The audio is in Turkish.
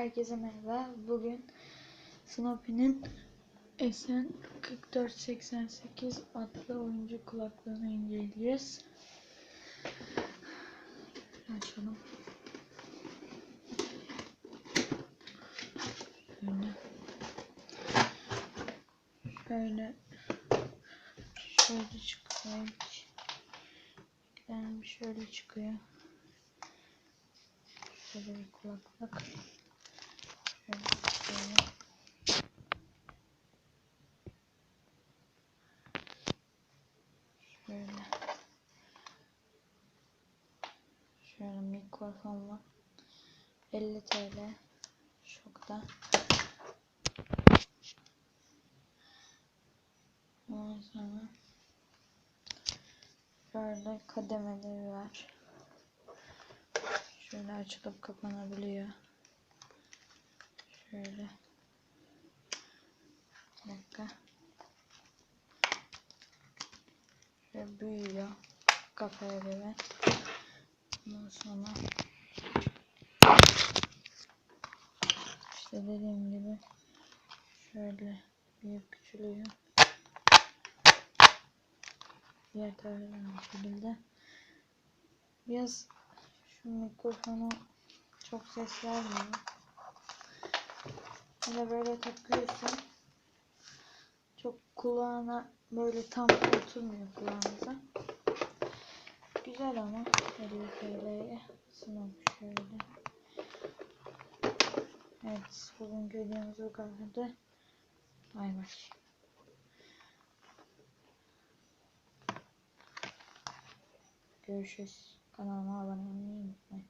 Herkese merhaba. Bugün Snoopy'nin SN4488 adlı oyuncu kulaklığını inceleyeceğiz. Açalım. Şöyle. Şöyle. Şöyle çıkıyor. Yani şöyle çıkıyor. Şöyle bir kulaklık. Şöyle şöyle. Şöyle. Şöyle mikrofonla 50 TL şokta. Ondan sonra böyle kademeleri var. Şöyle açılıp kapanabiliyor. Şöyle. Bir dakika. Şöyle büyüyor. Kafaya göre. Ondan sonra işte dediğim gibi şöyle büyük küçülüyor. Diğer tarafı aynı şekilde. Biraz şu mikrofonu çok ses vermiyor. Hele böyle takıyorsun. Çok kulağına böyle tam oturmuyor kulağınıza. Güzel ama 50 TL'ye sınavı şöyle. Evet bugünkü videomuz bu kadardı. Bay bay. Görüşürüz. Kanalıma abone olmayı unutmayın.